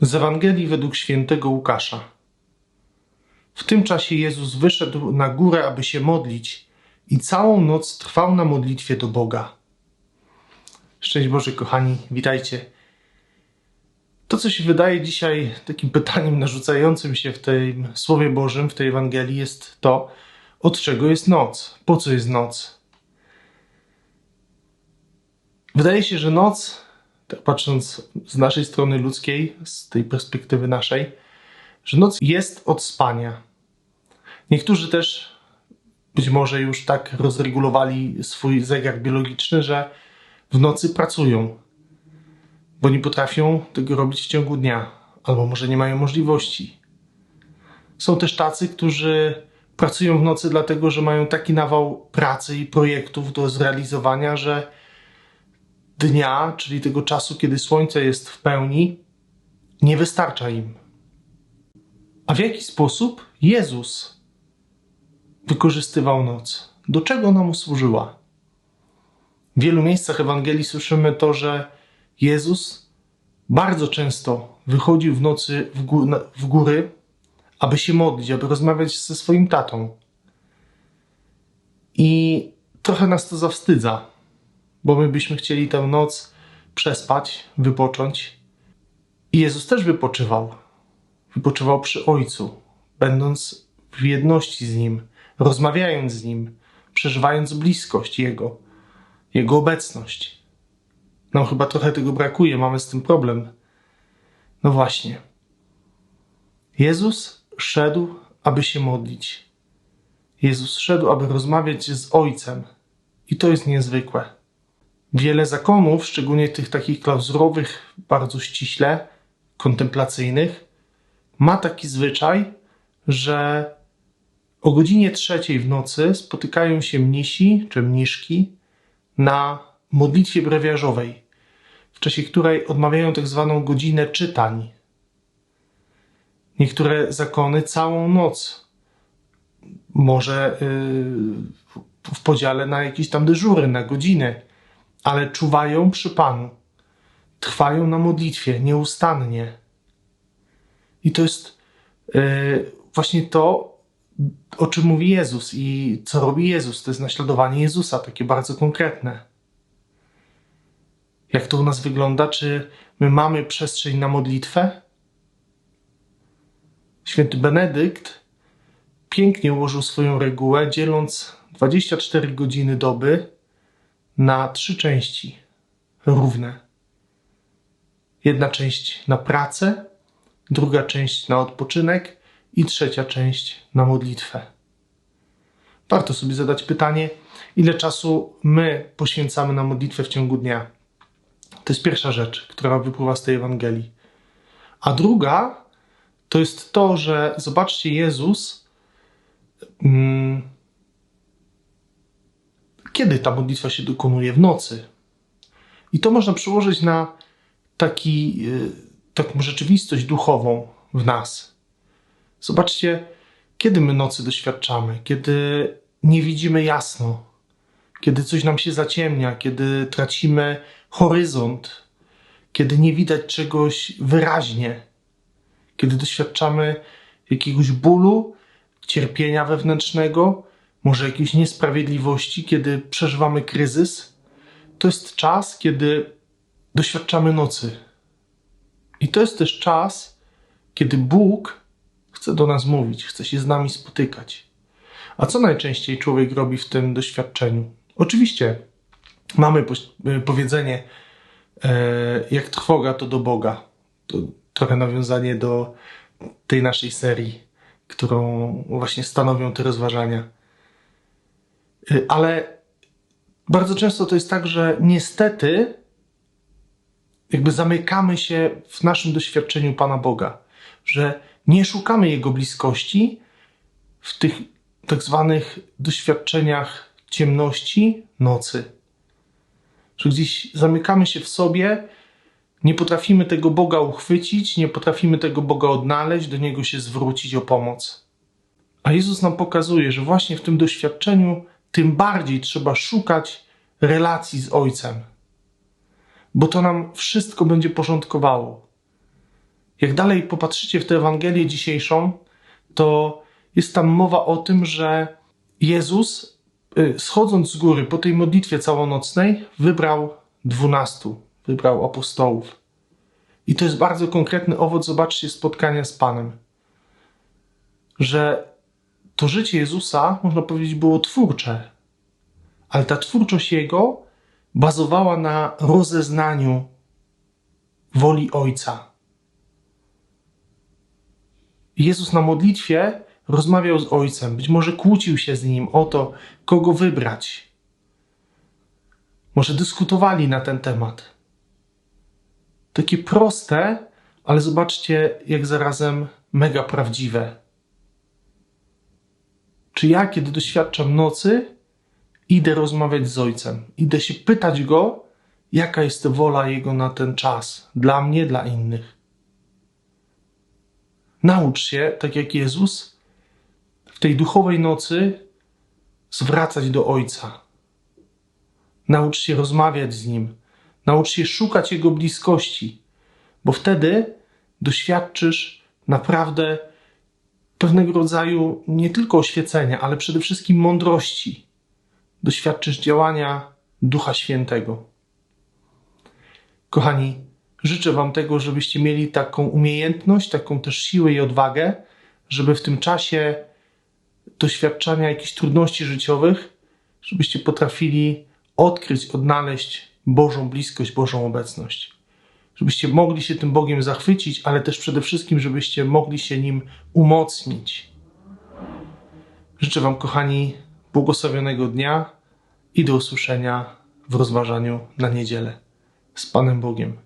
Z Ewangelii według świętego Łukasza. W tym czasie Jezus wyszedł na górę, aby się modlić, i całą noc trwał na modlitwie do Boga. Szczęść Boże, kochani, witajcie. To, co się wydaje dzisiaj takim pytaniem narzucającym się w tym Słowie Bożym, w tej Ewangelii, jest to, od czego jest noc? Po co jest noc? Wydaje się, że noc patrząc z naszej strony ludzkiej, z tej perspektywy naszej, że noc jest od spania. Niektórzy też być może już tak rozregulowali swój zegar biologiczny, że w nocy pracują, bo nie potrafią tego robić w ciągu dnia, albo może nie mają możliwości. Są też tacy, którzy pracują w nocy dlatego, że mają taki nawał pracy i projektów do zrealizowania, że dnia, czyli tego czasu, kiedy słońce jest w pełni, nie wystarcza im. A w jaki sposób Jezus wykorzystywał noc? Do czego ona mu służyła? W wielu miejscach Ewangelii słyszymy to, że Jezus bardzo często wychodził w nocy w, w góry, aby się modlić, aby rozmawiać ze swoim tatą. I trochę nas to zawstydza, bo my byśmy chcieli tę noc przespać, wypocząć. I Jezus też wypoczywał. Wypoczywał przy Ojcu, będąc w jedności z Nim, rozmawiając z Nim, przeżywając bliskość Jego, Jego obecność. Nam chyba trochę tego brakuje, mamy z tym problem. No właśnie. Jezus szedł, aby się modlić. Jezus szedł, aby rozmawiać z Ojcem. I to jest niezwykłe. Wiele zakonów, szczególnie tych takich klauzurowych, bardzo ściśle, kontemplacyjnych, ma taki zwyczaj, że o godzinie trzeciej w nocy spotykają się mnisi czy mniszki na modlitwie brewiarzowej, w czasie której odmawiają tak zwaną godzinę czytań. Niektóre zakony całą noc, może yy, w podziale na jakieś tam dyżury, na godziny, ale czuwają przy Panu. Trwają na modlitwie nieustannie. I to jest yy, właśnie to, o czym mówi Jezus i co robi Jezus. To jest naśladowanie Jezusa, takie bardzo konkretne. Jak to u nas wygląda? Czy my mamy przestrzeń na modlitwę? Święty Benedykt pięknie ułożył swoją regułę, dzieląc 24 godziny doby na trzy części równe. Jedna część na pracę, druga część na odpoczynek i trzecia część na modlitwę. Warto sobie zadać pytanie, ile czasu my poświęcamy na modlitwę w ciągu dnia. To jest pierwsza rzecz, która wypływa z tej Ewangelii. A druga to jest to, że zobaczcie, Jezus. Hmm, kiedy ta modlitwa się dokonuje? W nocy. I to można przełożyć na taki, taką rzeczywistość duchową w nas. Zobaczcie, kiedy my nocy doświadczamy, kiedy nie widzimy jasno, kiedy coś nam się zaciemnia, kiedy tracimy horyzont, kiedy nie widać czegoś wyraźnie, kiedy doświadczamy jakiegoś bólu, cierpienia wewnętrznego, może jakiejś niesprawiedliwości, kiedy przeżywamy kryzys, to jest czas, kiedy doświadczamy nocy. I to jest też czas, kiedy Bóg chce do nas mówić, chce się z nami spotykać. A co najczęściej człowiek robi w tym doświadczeniu? Oczywiście mamy powiedzenie, jak trwoga, to do Boga. To trochę nawiązanie do tej naszej serii, którą właśnie stanowią te rozważania. Ale bardzo często to jest tak, że niestety jakby zamykamy się w naszym doświadczeniu Pana Boga, że nie szukamy Jego bliskości w tych tak zwanych doświadczeniach ciemności nocy. Że gdzieś zamykamy się w sobie, nie potrafimy tego Boga uchwycić, nie potrafimy tego Boga odnaleźć, do Niego się zwrócić o pomoc. A Jezus nam pokazuje, że właśnie w tym doświadczeniu tym bardziej trzeba szukać relacji z Ojcem, bo to nam wszystko będzie porządkowało. Jak dalej popatrzycie w tę Ewangelię dzisiejszą, to jest tam mowa o tym, że Jezus, y, schodząc z góry po tej modlitwie całonocnej, wybrał dwunastu, wybrał apostołów. I to jest bardzo konkretny owoc, zobaczcie, spotkania z Panem. Że to życie Jezusa, można powiedzieć, było twórcze, ale ta twórczość Jego bazowała na rozeznaniu woli Ojca. Jezus na modlitwie rozmawiał z Ojcem, być może kłócił się z Nim o to, kogo wybrać. Może dyskutowali na ten temat. Takie proste, ale zobaczcie, jak zarazem mega prawdziwe. Czy ja, kiedy doświadczam nocy, idę rozmawiać z Ojcem, idę się pytać Go, jaka jest wola Jego na ten czas, dla mnie, dla innych. Naucz się, tak jak Jezus, w tej duchowej nocy zwracać do Ojca. Naucz się rozmawiać z Nim. Naucz się szukać Jego bliskości, bo wtedy doświadczysz naprawdę pewnego rodzaju nie tylko oświecenia, ale przede wszystkim mądrości. Doświadczysz działania Ducha Świętego. Kochani, życzę Wam tego, żebyście mieli taką umiejętność, taką też siłę i odwagę, żeby w tym czasie doświadczania jakichś trudności życiowych, żebyście potrafili odkryć, odnaleźć Bożą bliskość, Bożą obecność. Żebyście mogli się tym Bogiem zachwycić, ale też przede wszystkim, żebyście mogli się nim umocnić. Życzę Wam, kochani, błogosławionego dnia i do usłyszenia w rozważaniu na niedzielę. Z Panem Bogiem.